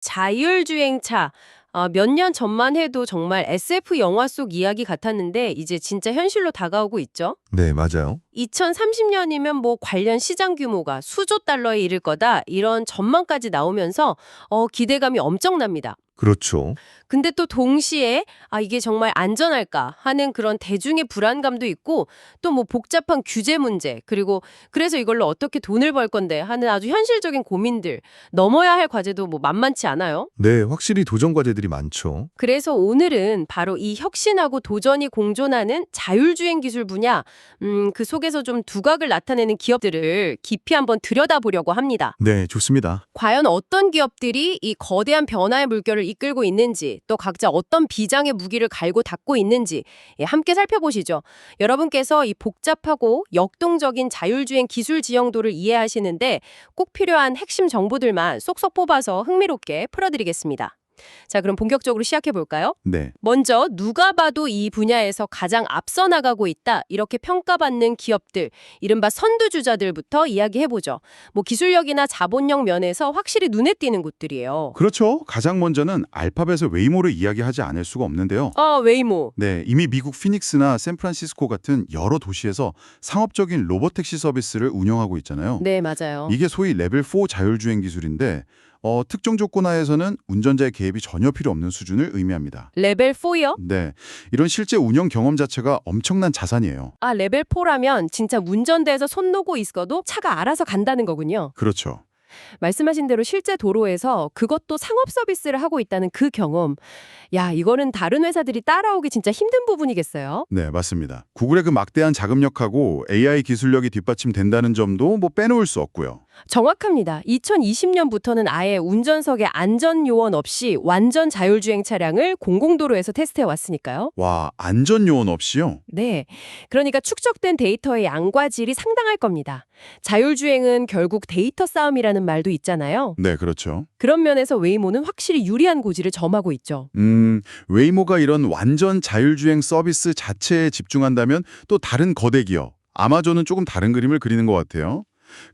자율주행차. 어, 몇년 전만 해도 정말 SF 영화 속 이야기 같았는데 이제 진짜 현실로 다가오고 있죠. 네, 맞아요. 2030년이면 뭐 관련 시장 규모가 수조 달러에 이를 거다 이런 전망까지 나오면서 어, 기대감이 엄청납니다. 그렇죠. 근데 또 동시에 아 이게 정말 안전할까 하는 그런 대중의 불안감도 있고 또 뭐 복잡한 규제 문제 그리고 그래서 이걸로 어떻게 돈을 벌 건데 하는 아주 현실적인 고민들 넘어야 할 과제도 뭐 만만치 않아요. 네, 확실히 도전 과제들이 많죠. 그래서 오늘은 바로 이 혁신하고 도전이 공존하는 자율주행 기술 분야 음, 그 속에서 좀 두각을 나타내는 기업들을 깊이 한번 들여다보려고 합니다. 네, 좋습니다. 과연 어떤 기업들이 이 거대한 변화의 물결을 이끌고 있는지 또 각자 어떤 비장의 무기를 갈고 닦고 있는지 예, 함께 살펴보시죠. 여러분께서 이 복잡하고 역동적인 자율주행 기술 지형도를 이해하시는데 꼭 필요한 핵심 정보들만 쏙쏙 뽑아서 흥미롭게 풀어드리겠습니다. 자, 그럼 본격적으로 시작해 볼까요? 네. 먼저 누가 봐도 이 분야에서 가장 앞서 나가고 있다 이렇게 평가받는 기업들 이른바 선두주자들부터 이야기해 보죠. 뭐 기술력이나 자본력 면에서 확실히 눈에 띄는 곳들이에요. 그렇죠. 가장 먼저는 알파벳의 웨이모를 이야기하지 않을 수가 없는데요. 아 웨이모. 네, 이미 미국 피닉스나 샌프란시스코 같은 여러 도시에서 상업적인 로봇 택시 서비스를 운영하고 있잖아요. 네 맞아요. 이게 소위 레벨 4 자율주행 기술인데 어, 특정 조건 하에서는 운전자의 개입이 전혀 필요 없는 수준을 의미합니다. 레벨 4요? 네, 이런 실제 운영 경험 자체가 엄청난 자산이에요. 아 레벨 4라면 진짜 운전대에서 손 놓고 있어도 차가 알아서 간다는 거군요. 그렇죠. 말씀하신 대로 실제 도로에서 그것도 상업 서비스를 하고 있다는 그 경험. 야 이거는 다른 회사들이 따라오기 진짜 힘든 부분이겠어요. 네, 맞습니다. 구글의 그 막대한 자금력하고 AI 기술력이 뒷받침된다는 점도 뭐 빼놓을 수 없고요. 정확합니다. 2020년부터는 아예 운전석에 안전 요원 없이 완전 자율주행 차량을 공공도로에서 테스트해 왔으니까요. 와, 안전 요원 없이요? 네. 그러니까 축적된 데이터의 양과 질이 상당할 겁니다. 자율주행은 결국 데이터 싸움이라는 말도 있잖아요. 네, 그렇죠. 그런 면에서 웨이모는 확실히 유리한 고지를 점하고 있죠. 음, 웨이모가 이런 완전 자율주행 서비스 자체에 집중한다면 또 다른 거대 기업, 아마존은 조금 다른 그림을 그리는 것 같아요.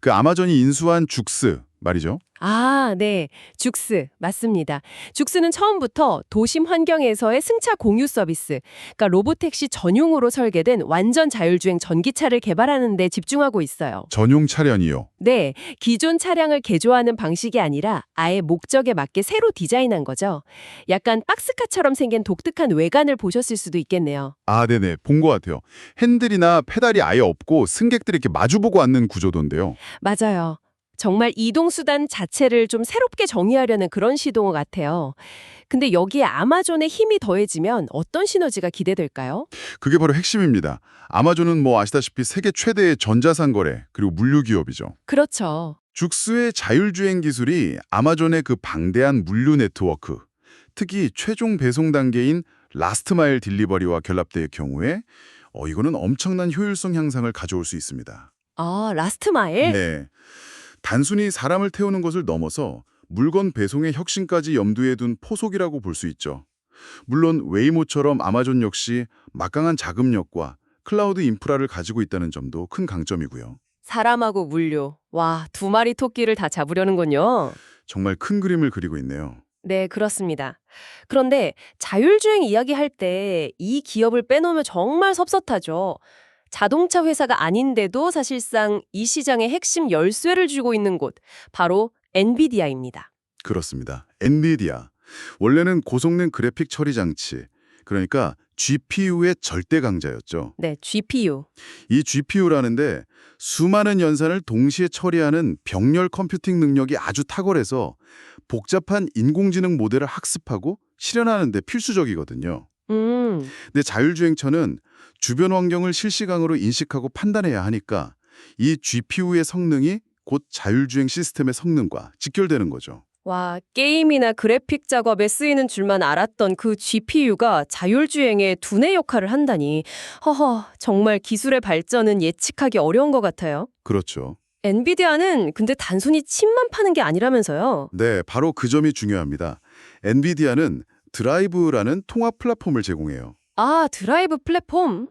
그 아마존이 인수한 죽스 말이죠. 아, 네. 죽스. 맞습니다. 죽스는 처음부터 도심 환경에서의 승차 공유 서비스, 그러니까 로보택시 전용으로 설계된 완전 자율주행 전기차를 개발하는 데 집중하고 있어요. 전용 차량이요. 네, 기존 차량을 개조하는 방식이 아니라 아예 목적에 맞게 새로 디자인한 거죠. 약간 박스카처럼 생긴 독특한 외관을 보셨을 수도 있겠네요. 아, 네네. 본 것 같아요. 핸들이나 페달이 아예 없고 승객들이 이렇게 마주보고 앉는 구조던데요. 맞아요. 정말 이동수단 자체를 좀 새롭게 정의하려는 그런 시도 같아요. 근데 여기에 아마존의 힘이 더해지면 어떤 시너지가 기대될까요? 그게 바로 핵심입니다. 아마존은 뭐 아시다시피 세계 최대의 전자상 거래 그리고 물류 기업이죠. 그렇죠. 죽스의 자율주행 기술이 아마존의 그 방대한 물류 네트워크, 특히 최종 배송 단계인 라스트 마일 딜리버리와 결합될 경우에 어, 이거는 엄청난 효율성 향상을 가져올 수 있습니다. 아, 라스트 마일? 네. 단순히 사람을 태우는 것을 넘어서 물건 배송의 혁신까지 염두에 둔 포석이라고 볼 수 있죠. 물론 웨이모처럼 아마존 역시 막강한 자금력과 클라우드 인프라를 가지고 있다는 점도 큰 강점이고요. 사람하고 물류. 와, 두 마리 토끼를 다 잡으려는군요. 정말 큰 그림을 그리고 있네요. 네, 그렇습니다. 그런데 자율주행 이야기할 때 이 기업을 빼놓으면 정말 섭섭하죠. 자동차 회사가 아닌데도 사실상 이 시장의 핵심 열쇠를 쥐고 있는 곳, 바로 엔비디아입니다. 그렇습니다. 엔비디아. 원래는 고성능 그래픽 처리 장치, 그러니까 GPU의 절대 강자였죠. 네, GPU. 이 GPU라는데 수많은 연산을 동시에 처리하는 병렬 컴퓨팅 능력이 아주 탁월해서 복잡한 인공지능 모델을 학습하고 실현하는 데 필수적이거든요. 음, 근데 자율주행차는 주변 환경을 실시간으로 인식하고 판단해야 하니까 이 GPU의 성능이 곧 자율주행 시스템의 성능과 직결되는 거죠. 와, 게임이나 그래픽 작업에 쓰이는 줄만 알았던 그 GPU가 자율주행에 두뇌 역할을 한다니. 허허, 정말 기술의 발전은 예측하기 어려운 것 같아요. 그렇죠. 엔비디아는 근데 단순히 칩만 파는 게 아니라면서요. 네, 바로 그 점이 중요합니다. 엔비디아는 드라이브라는 통합 플랫폼을 제공해요. 아, 드라이브 플랫폼?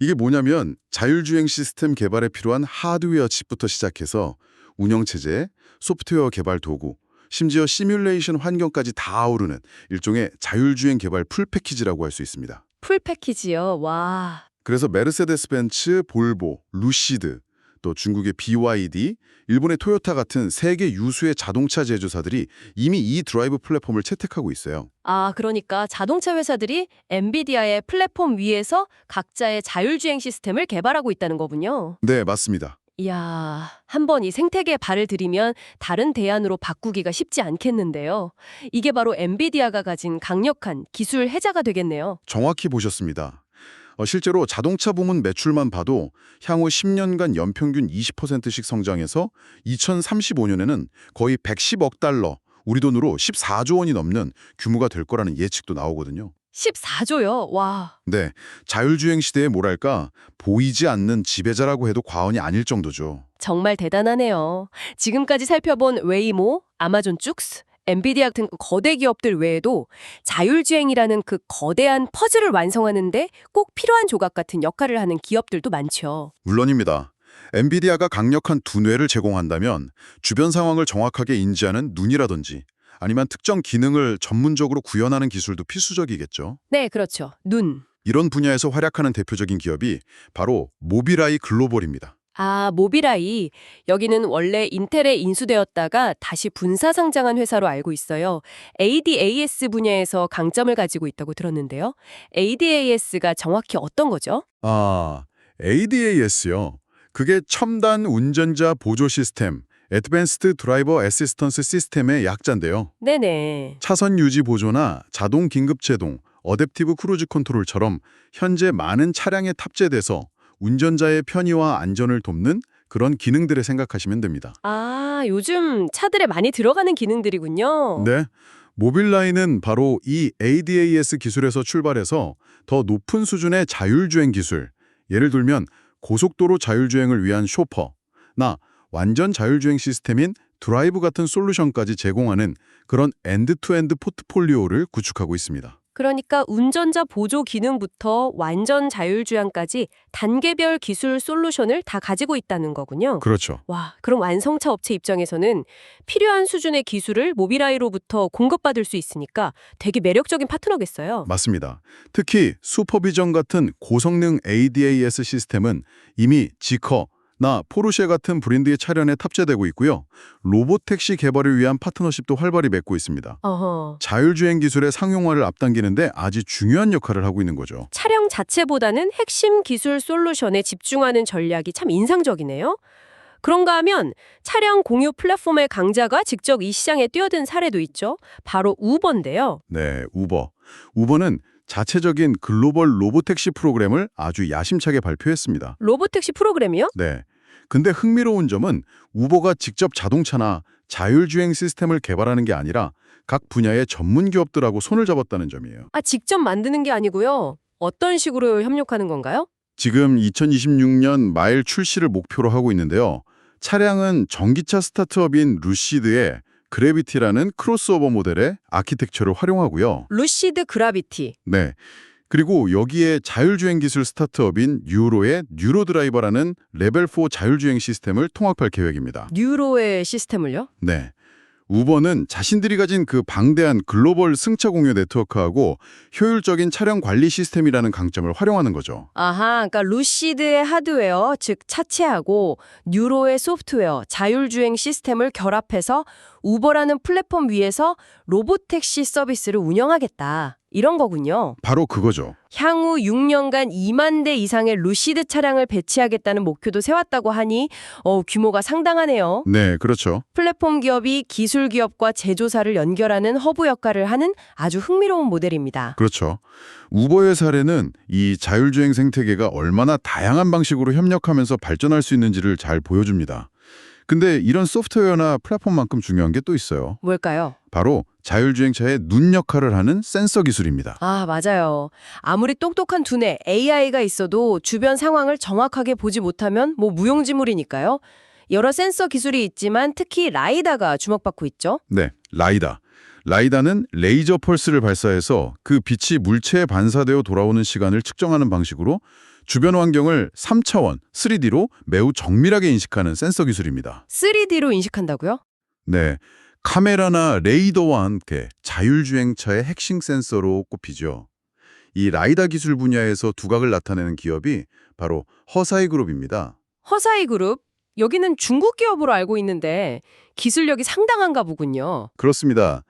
이게 뭐냐면 자율주행 시스템 개발에 필요한 하드웨어 칩부터 시작해서 운영체제, 소프트웨어 개발 도구, 심지어 시뮬레이션 환경까지 다 아우르는 일종의 자율주행 개발 풀 패키지라고 할 수 있습니다. 풀 패키지요. 와. 그래서 메르세데스 벤츠, 볼보, 루시드, 또 중국의 BYD, 일본의 토요타 같은 세계 유수의 자동차 제조사들이 이미 이 드라이브 플랫폼을 채택하고 있어요. 아, 그러니까 자동차 회사들이 엔비디아의 플랫폼 위에서 각자의 자율주행 시스템을 개발하고 있다는 거군요. 네, 맞습니다. 이야, 한 번 이 생태계에 발을 들이면 다른 대안으로 바꾸기가 쉽지 않겠는데요. 이게 바로 엔비디아가 가진 강력한 기술 해자가 되겠네요. 정확히 보셨습니다. 어, 실제로 자동차 부문 매출만 봐도 향후 10년간 연평균 20%씩 성장해서 2035년에는 거의 110억 달러, 우리 돈으로 14조 원이 넘는 규모가 될 거라는 예측도 나오거든요. 14조요. 와. 네, 자율주행 시대에 뭐랄까 보이지 않는 지배자라고 해도 과언이 아닐 정도죠. 정말 대단하네요. 지금까지 살펴본 웨이모, 아마존 쭉스, 엔비디아 같은 그 거대 기업들 외에도 자율주행이라는 그 거대한 퍼즐을 완성하는데 꼭 필요한 조각 같은 역할을 하는 기업들도 많죠. 물론입니다. 엔비디아가 강력한 두뇌를 제공한다면 주변 상황을 정확하게 인지하는 눈이라든지 아니면 특정 기능을 전문적으로 구현하는 기술도 필수적이겠죠. 네, 그렇죠. 눈. 이런 분야에서 활약하는 대표적인 기업이 바로 모비라이 글로벌입니다. 아, 모비라이. 여기는 원래 인텔에 인수되었다가 다시 분사 상장한 회사로 알고 있어요. ADAS 분야에서 강점을 가지고 있다고 들었는데요. ADAS가 정확히 어떤 거죠? 아, ADAS요. 그게 첨단 운전자 보조 시스템, Advanced Driver Assistance System의 약자인데요. 네네. 차선 유지 보조나 자동 긴급 제동, 어댑티브 크루즈 컨트롤처럼 현재 많은 차량에 탑재돼서 운전자의 편의와 안전을 돕는 그런 기능들을 생각하시면 됩니다. 아, 요즘 차들에 많이 들어가는 기능들이군요. 네. 모빌라이는 바로 이 ADAS 기술에서 출발해서 더 높은 수준의 자율주행 기술, 예를 들면 고속도로 자율주행을 위한 쇼퍼, 나 완전 자율주행 시스템인 드라이브 같은 솔루션까지 제공하는 그런 엔드투엔드 포트폴리오를 구축하고 있습니다. 그러니까 운전자 보조 기능부터 완전 자율주행까지 단계별 기술 솔루션을 다 가지고 있다는 거군요. 그렇죠. 와, 그럼 완성차 업체 입장에서는 필요한 수준의 기술을 모비라이로부터 공급받을 수 있으니까 되게 매력적인 파트너겠어요. 맞습니다. 특히 슈퍼비전 같은 고성능 ADAS 시스템은 이미 지커, 나 포르쉐 같은 브랜드의 차량에 탑재되고 있고요. 로보택시 개발을 위한 파트너십도 활발히 맺고 있습니다. 어허. 자율주행 기술의 상용화를 앞당기는데 아주 중요한 역할을 하고 있는 거죠. 차량 자체보다는 핵심 기술 솔루션에 집중하는 전략이 참 인상적이네요. 그런가 하면 차량 공유 플랫폼의 강자가 직접 이 시장에 뛰어든 사례도 있죠. 바로 우버인데요. 네, 우버. 우버는 자체적인 글로벌 로보택시 프로그램을 아주 야심차게 발표했습니다. 로보택시 프로그램이요? 네. 근데 흥미로운 점은 우버가 직접 자동차나 자율주행 시스템을 개발하는 게 아니라 각 분야의 전문 기업들하고 손을 잡았다는 점이에요. 아, 직접 만드는 게 아니고요. 어떤 식으로 협력하는 건가요? 지금 2026년 말 출시를 목표로 하고 있는데요. 차량은 전기차 스타트업인 루시드의 그래비티라는 크로스오버 모델의 아키텍처를 활용하고요. 루시드 그라비티. 네. 그리고 여기에 자율주행 기술 스타트업인 뉴로의 뉴로드라이버라는 레벨 4 자율주행 시스템을 통합할 계획입니다. 뉴로의 시스템을요? 네. 우버는 자신들이 가진 그 방대한 글로벌 승차 공유 네트워크하고 효율적인 차량 관리 시스템이라는 강점을 활용하는 거죠. 아하, 그러니까 루시드의 하드웨어, 즉 차체하고 뉴로의 소프트웨어, 자율주행 시스템을 결합해서 우버라는 플랫폼 위에서 로보택시 서비스를 운영하겠다. 이런 거군요. 바로 그거죠. 향후 6년간 2만 대 이상의 루시드 차량을 배치하겠다는 목표도 세웠다고 하니 어, 규모가 상당하네요. 네, 그렇죠. 플랫폼 기업이 기술 기업과 제조사를 연결하는 허브 역할을 하는 아주 흥미로운 모델입니다. 그렇죠. 우버의 사례는 이 자율주행 생태계가 얼마나 다양한 방식으로 협력하면서 발전할 수 있는지를 잘 보여줍니다. 근데 이런 소프트웨어나 플랫폼만큼 중요한 게 또 있어요. 뭘까요? 바로 자율주행차의 눈 역할을 하는 센서 기술입니다. 아, 맞아요. 아무리 똑똑한 두뇌 AI가 있어도 주변 상황을 정확하게 보지 못하면 뭐 무용지물이니까요. 여러 센서 기술이 있지만 특히 라이다가 주목받고 있죠. 네, 라이다. 라이다는 레이저 펄스를 발사해서 그 빛이 물체에 반사되어 돌아오는 시간을 측정하는 방식으로 주변 환경을 3차원, 3D로 매우 정밀하게 인식하는 센서 기술입니다. 3D로 인식한다고요? 네, 카메라나 레이더와 함께 자율주행차의 핵심 센서로 꼽히죠. 이 라이다 기술 분야에서 두각을 나타내는 기업이 바로 허사이 그룹입니다. 허사이 그룹 여기는 중국 기업으로 알고 있는데 기술력이 상당한가 보군요. 그렇습니다.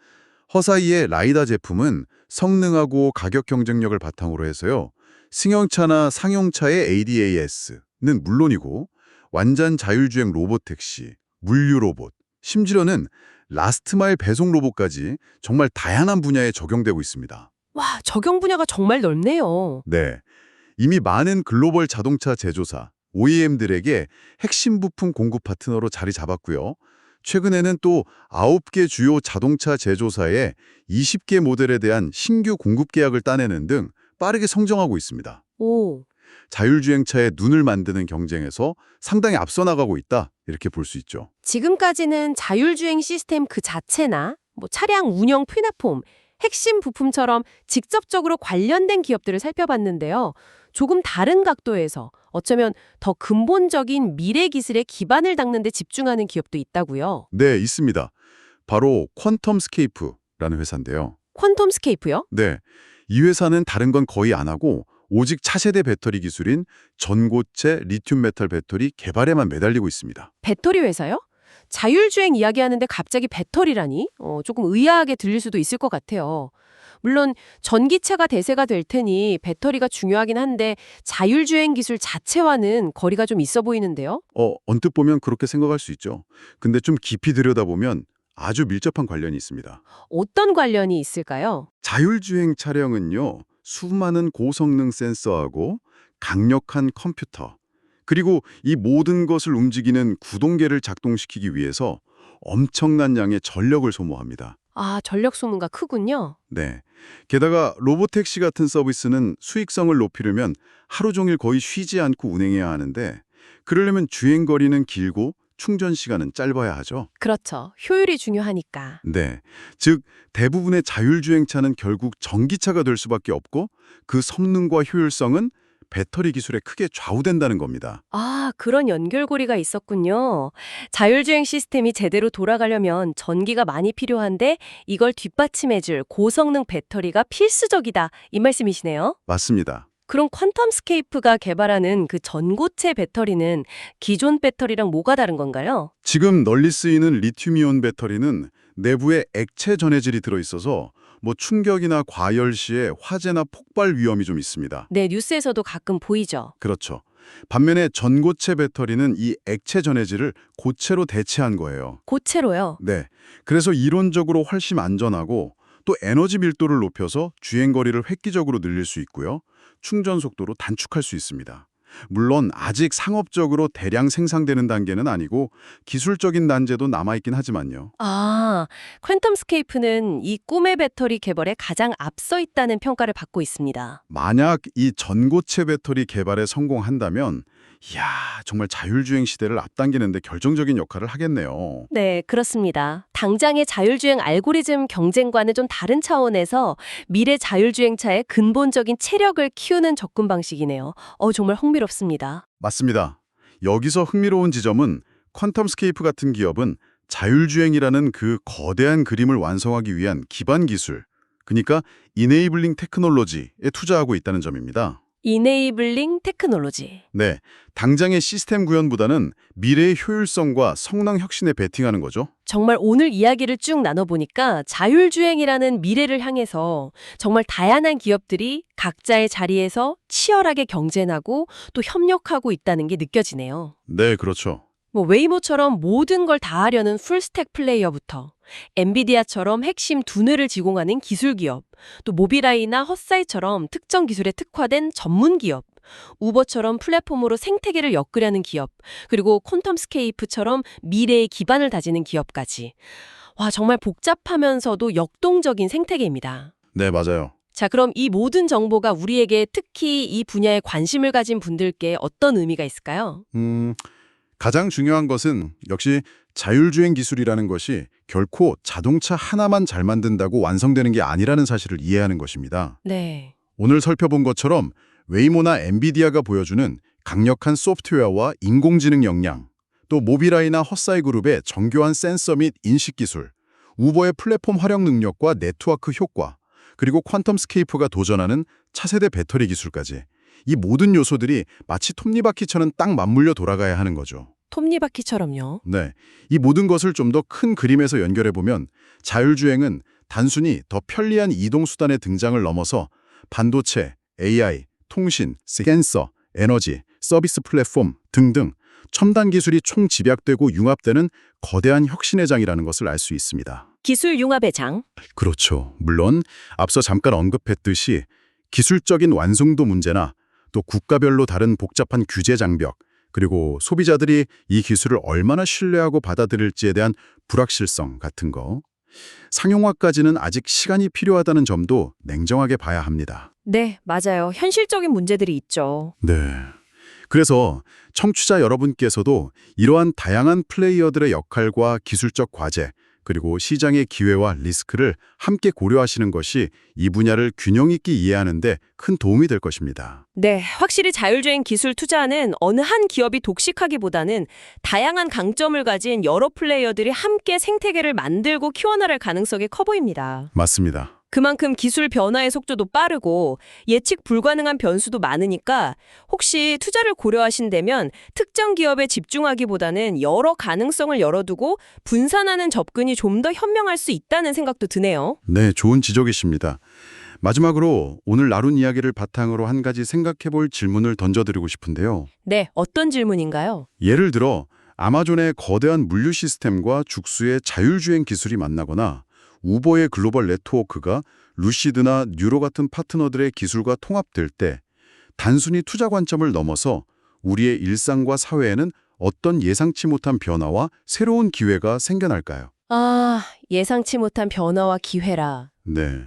허사이의 라이다 제품은 성능하고 가격 경쟁력을 바탕으로 해서요. 승용차나 상용차의 ADAS는 물론이고 완전 자율주행 로봇 택시, 물류 로봇, 심지어는 라스트마일 배송 로봇까지 정말 다양한 분야에 적용되고 있습니다. 와, 적용 분야가 정말 넓네요. 네. 이미 많은 글로벌 자동차 제조사, OEM들에게 핵심 부품 공급 파트너로 자리 잡았고요. 최근에는 또 9개 주요 자동차 제조사에 20개 모델에 대한 신규 공급 계약을 따내는 등 빠르게 성장하고 있습니다. 오, 자율주행차의 눈을 만드는 경쟁에서 상당히 앞서 나가고 있다. 이렇게 볼 수 있죠. 지금까지는 자율주행 시스템 그 자체나 뭐 차량 운영 플랫폼, 핵심 부품처럼 직접적으로 관련된 기업들을 살펴봤는데요. 조금 다른 각도에서 어쩌면 더 근본적인 미래 기술의 기반을 닦는 데 집중하는 기업도 있다고요. 네, 있습니다. 바로 퀀텀스케이프라는 회사인데요. 퀀텀스케이프요? 네. 이 회사는 다른 건 거의 안 하고 오직 차세대 배터리 기술인 전고체 리튬 메탈 배터리 개발에만 매달리고 있습니다. 배터리 회사요? 자율주행 이야기하는데 갑자기 배터리라니? 어, 조금 의아하게 들릴 수도 있을 것 같아요. 물론 전기차가 대세가 될 테니 배터리가 중요하긴 한데 자율주행 기술 자체와는 거리가 좀 있어 보이는데요. 어, 언뜻 보면 그렇게 생각할 수 있죠. 근데 좀 깊이 들여다보면 아주 밀접한 관련이 있습니다. 어떤 관련이 있을까요? 자율주행 차량은요, 수많은 고성능 센서하고 강력한 컴퓨터, 그리고 이 모든 것을 움직이는 구동계를 작동시키기 위해서 엄청난 양의 전력을 소모합니다. 아, 전력 소모가 크군요. 네. 게다가 로보택시 같은 서비스는 수익성을 높이려면 하루 종일 거의 쉬지 않고 운행해야 하는데 그러려면 주행 거리는 길고 충전 시간은 짧아야 하죠. 그렇죠. 효율이 중요하니까. 네. 즉 대부분의 자율주행차는 결국 전기차가 될 수밖에 없고 그 성능과 효율성은 배터리 기술에 크게 좌우된다는 겁니다. 아, 그런 연결고리가 있었군요. 자율주행 시스템이 제대로 돌아가려면 전기가 많이 필요한데 이걸 뒷받침해줄 고성능 배터리가 필수적이다. 이 말씀이시네요. 맞습니다. 그럼 퀀텀스케이프가 개발하는 그 전고체 배터리는 기존 배터리랑 뭐가 다른 건가요? 지금 널리 쓰이는 리튬이온 배터리는 내부에 액체 전해질이 들어있어서 뭐 충격이나 과열 시에 화재나 폭발 위험이 좀 있습니다. 네, 뉴스에서도 가끔 보이죠. 그렇죠. 반면에 전고체 배터리는 이 액체 전해질을 고체로 대체한 거예요. 고체로요. 네. 그래서 이론적으로 훨씬 안전하고 또 에너지 밀도를 높여서 주행 거리를 획기적으로 늘릴 수 있고요. 충전 속도로 단축할 수 있습니다. 물론 아직 상업적으로 대량 생산되는 단계는 아니고 기술적인 난제도 남아있긴 하지만요. 아, 퀀텀스케이프는 이 꿈의 배터리 개발에 가장 앞서 있다는 평가를 받고 있습니다. 만약 이 전고체 배터리 개발에 성공한다면 이야 정말 자율주행 시대를 앞당기는 데 결정적인 역할을 하겠네요. 네, 그렇습니다. 당장의 자율주행 알고리즘 경쟁과는 좀 다른 차원에서 미래 자율주행차의 근본적인 체력을 키우는 접근 방식이네요. 어, 정말 흥미롭습니다. 맞습니다. 여기서 흥미로운 지점은 퀀텀스케이프 같은 기업은 자율주행이라는 그 거대한 그림을 완성하기 위한 기반 기술, 그러니까 이네이블링 테크놀로지에 투자하고 있다는 점입니다. 이네이블링 테크놀로지. 네, 당장의 시스템 구현보다는 미래의 효율성과 성능 혁신에 베팅하는 거죠. 정말 오늘 이야기를 쭉 나눠보니까 자율주행이라는 미래를 향해서 정말 다양한 기업들이 각자의 자리에서 치열하게 경쟁하고 또 협력하고 있다는 게 느껴지네요. 네, 그렇죠. 뭐 웨이모처럼 모든 걸 다 하려는 풀스택 플레이어부터 엔비디아처럼 핵심 두뇌를 제공하는 기술 기업, 또 모비라이나 헛사이처럼 특정 기술에 특화된 전문 기업, 우버처럼 플랫폼으로 생태계를 엮으려는 기업, 그리고 콘텀스케이프처럼 미래의 기반을 다지는 기업까지. 와, 정말 복잡하면서도 역동적인 생태계입니다. 네, 맞아요. 자, 그럼 이 모든 정보가 우리에게 특히 이 분야에 관심을 가진 분들께 어떤 의미가 있을까요? 음, 가장 중요한 것은 역시 자율주행 기술이라는 것이 결코 자동차 하나만 잘 만든다고 완성되는 게 아니라는 사실을 이해하는 것입니다. 네. 오늘 살펴본 것처럼 웨이모나 엔비디아가 보여주는 강력한 소프트웨어와 인공지능 역량, 또 모비라이나 헛사이 그룹의 정교한 센서 및 인식 기술, 우버의 플랫폼 활용 능력과 네트워크 효과, 그리고 퀀텀 스케이프가 도전하는 차세대 배터리 기술까지 이 모든 요소들이 마치 톱니바퀴처럼 딱 맞물려 돌아가야 하는 거죠. 톱니바퀴처럼요. 네, 이 모든 것을 좀 더 큰 그림에서 연결해 보면 자율주행은 단순히 더 편리한 이동 수단의 등장을 넘어서 반도체, AI, 통신, 센서, 에너지, 서비스 플랫폼 등등 첨단 기술이 총 집약되고 융합되는 거대한 혁신의 장이라는 것을 알 수 있습니다. 기술 융합의 장. 그렇죠. 물론 앞서 잠깐 언급했듯이 기술적인 완성도 문제나 또 국가별로 다른 복잡한 규제 장벽, 그리고 소비자들이 이 기술을 얼마나 신뢰하고 받아들일지에 대한 불확실성 같은 거. 상용화까지는 아직 시간이 필요하다는 점도 냉정하게 봐야 합니다. 네, 맞아요. 현실적인 문제들이 있죠. 네. 그래서 청취자 여러분께서도 이러한 다양한 플레이어들의 역할과 기술적 과제, 그리고 시장의 기회와 리스크를 함께 고려하시는 것이 이 분야를 균형 있게 이해하는 데 큰 도움이 될 것입니다. 네, 확실히 자율주행 기술 투자는 어느 한 기업이 독식하기보다는 다양한 강점을 가진 여러 플레이어들이 함께 생태계를 만들고 키워나갈 가능성이 커 보입니다. 맞습니다. 그만큼 기술 변화의 속도도 빠르고 예측 불가능한 변수도 많으니까 혹시 투자를 고려하신다면 특정 기업에 집중하기보다는 여러 가능성을 열어두고 분산하는 접근이 좀 더 현명할 수 있다는 생각도 드네요. 네, 좋은 지적이십니다. 마지막으로 오늘 나눈 이야기를 바탕으로 한 가지 생각해 볼 질문을 던져드리고 싶은데요. 네, 어떤 질문인가요? 예를 들어 아마존의 거대한 물류 시스템과 죽수의 자율주행 기술이 만나거나 우버의 글로벌 네트워크가 루시드나 뉴로 같은 파트너들의 기술과 통합될 때 단순히 투자 관점을 넘어서 우리의 일상과 사회에는 어떤 예상치 못한 변화와 새로운 기회가 생겨날까요? 아, 예상치 못한 변화와 기회라. 네.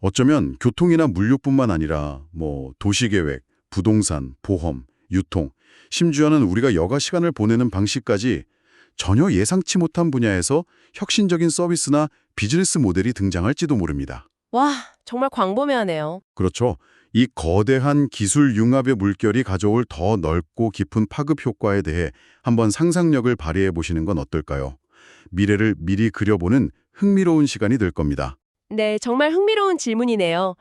어쩌면 교통이나 물류뿐만 아니라 뭐 도시계획, 부동산, 보험, 유통, 심지어는 우리가 여가 시간을 보내는 방식까지 전혀 예상치 못한 분야에서 혁신적인 서비스나 비즈니스 모델이 등장할지도 모릅니다. 와, 정말 광범위하네요. 그렇죠. 이 거대한 기술 융합의 물결이 가져올 더 넓고 깊은 파급 효과에 대해 한번 상상력을 발휘해 보시는 건 어떨까요? 미래를 미리 그려보는 흥미로운 시간이 될 겁니다. 네, 정말 흥미로운 질문이네요.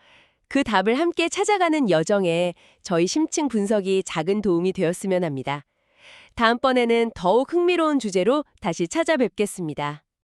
그 답을 함께 찾아가는 여정에 저희 심층 분석이 작은 도움이 되었으면 합니다. 다음번에는 더욱 흥미로운 주제로 다시 찾아뵙겠습니다.